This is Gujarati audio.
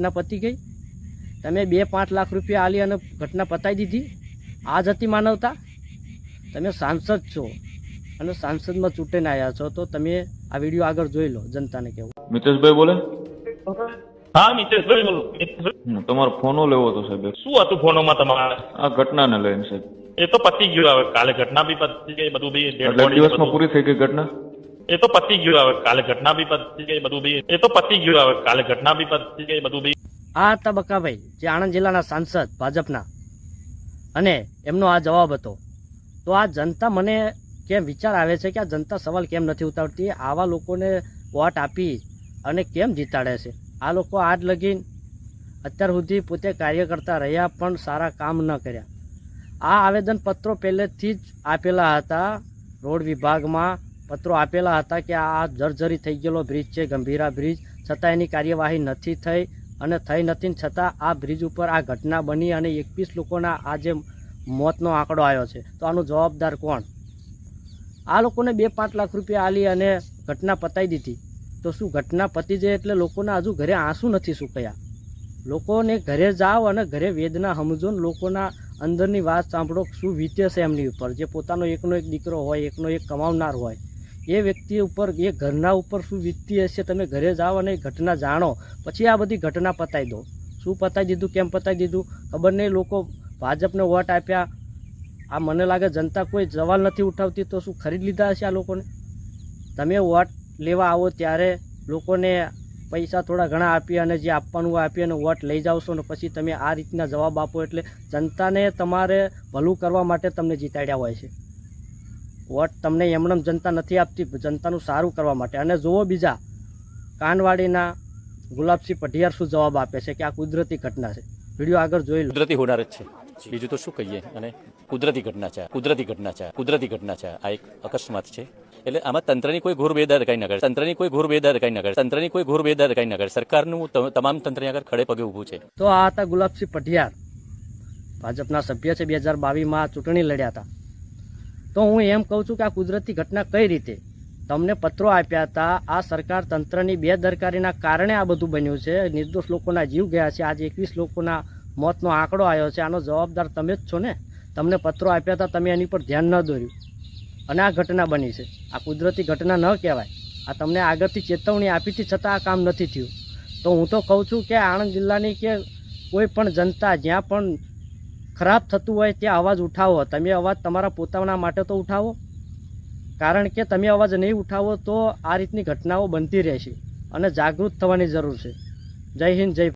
ઘટના પતી ગઈ. તમે બે પાંચ લાખ રૂપિયા આલી અને ઘટના પતાવી દીધી. આ જ હતી માનવતા. તમે સાંસદ છો અને સાંસદમાં ચૂંટીને આવ્યા છો તો તમે આ વીડિયો આગળ જોઈ લો જનતાને કેવું મિતેશભાઈ બોલે? હા મિતેશભાઈ બોલો. તમારો ફોનો લેવો હતો સાહેબ. શું હતું ફોનોમાં તમારે? આ ઘટનાને લઈને સાહેબ. એ તો પતી ગયું હવે. કાલે ઘટના બી પતી ગઈ બધું બી દિવસમાં પૂરી થઈ ગઈ ઘટના? એ તો પતી ગયું હવે, કાલે ઘટના બી પતી ગઈ બધું બી. એ તો પતી ગયું હવે, કાલે ઘટના બી પતી ગઈ બધું બી. આ તબક્કાભાઈ જે આણંદ જિલ્લાના સાંસદ ભાજપના, અને એમનો આ જવાબ હતો. તો આ જનતા મને કેમ વિચાર આવે છે કે આ જનતા સવાલ કેમ નથી ઉતારતી? આવા લોકોને વોટ આપી અને કેમ જીતાડે છે? આ લોકો આજ લગીન અત્યાર સુધી પોતે કાર્ય કરતા રહ્યા પણ સારા કામ ન કર્યા. આ આવેદનપત્રો પહેલેથી જ આપેલા હતા રોડ વિભાગમાં પત્રો આપેલા હતા કે આ જર્જરી થઈ ગયેલો બ્રિજ છે, ગંભીરા બ્રિજ. છતાં એની કાર્યવાહી નથી થઈ અને થઈ નથી છતાં આ બ્રિજ ઉપર આ ઘટના બની અને એકવીસ લોકોના આ જે મોતનો આંકડો આવ્યો છે. તો આનો જવાબદાર કોણ? આ લોકોને બે પાંચ લાખ રૂપિયા આલી અને ઘટના પતાવી દીધી. તો શું ઘટના પતી જાય એટલે લોકોના હજુ ઘરે આંસુ નથી સુકાયા? લોકોને ઘરે જાઓ અને ઘરે વેદના સમજો લોકોના અંદરની વાત સાંભળો શું વીતે છે એમની ઉપર? જે પોતાનો એકનો એક દીકરો હોય, એકનો એક કમાવનાર હોય. એ વ્યક્તિ ઉપર, એ ઘરના ઉપર શું વીતતી હશે, તમે ઘરે જાઓ અને એ ઘટના જાણો. પછી આ બધી ઘટના પતાવી દો. શું પતાવી દીધું, કેમ પતાવી દીધું? ખબર નહીં, લોકો ભાજપને વોટ આપ્યા. આ મને લાગે જનતા કોઈ સવાલ નથી ઉઠાવતી તો શું ખરીદ લીધા હશે આ લોકોને? તમે વોટ લેવા આવો ત્યારે લોકોને પૈસા થોડા ઘણા આપી અને જે આપવાનું હોય આપી અને વોટ લઈ જાવશો ને પછી તમે આ રીતના જવાબ આપો એટલે જનતાને તમારે ભલું કરવા માટે તમને જીતાડ્યા હોય છે. વોટ તમને એમનેમ જનતા નથી આપતી જનતાનું સારું કરવા માટે. અને જુઓ બીજા કાનવાડીના ગુલાબસિંહ પઢિયાર શું જવાબ આપે છે કે આ કુદરતી ઘટના છે. વીડિયો આગળ જોઈ લો. કુદરતી હોનાર જ છે. બીજું તો શું કહીએ? અને કુદરતી ઘટના છે કુદરતી ઘટના છે કુદરતી ઘટના છે. આ એક અકસ્માત છે. એટલે આમાં તંત્રની કોઈ ઘોર બેદારકાઈ ન કરે. તંત્રની કોઈ ઘોર બેદારકાઈ ન કરે. તંત્રની કોઈ ઘોર બેદારકાઈ ન કરે. સરકારનું તમામ તંત્ર આગળ ખડે પગે ઊભું છે. તો આ હતા ગુલાબસિંહ પઢિયાર. ભાજપના સભ્ય છે. બે હજાર બાવીસમાં ચૂંટણી લડ્યા હતા. તો હું એમ કહું છું કે આ કુદરતી ઘટના કઈ રીતે? તમને પત્રો આપ્યા હતા, આ સરકાર તંત્રની બેદરકારીના કારણે આ બધું બન્યું છે. નિર્દોષ લોકોના જીવ ગયા છે. આજે એકવીસ લોકોના મોતનો આંકડો આવ્યો છે. આનો જવાબદાર તમે જ છો ને? તમને પત્રો આપ્યા હતા, તમે એની પર ધ્યાન ન દોર્યું. અને આ ઘટના બની છે. આ કુદરતી ઘટના ન કહેવાય. આ તમને આગળથી ચેતવણી આપી હતી, છતાં આ કામ નથી થયું. તો હું તો કહું છું કે આણંદ જિલ્લાની કે કોઈ પણ જનતા જ્યાં પણ ખરાબ થતું હોય ત્યાં અવાજ ઉઠાવો. તમે અવાજ તમારા પોતાના માટે તો ઉઠાવો. કારણ કે તમે અવાજ નહીં ઉઠાવો તો આ રીતની ઘટનાઓ બનતી રહેશે અને જાગૃત થવાની જરૂર છે. જય હિન્દ, જય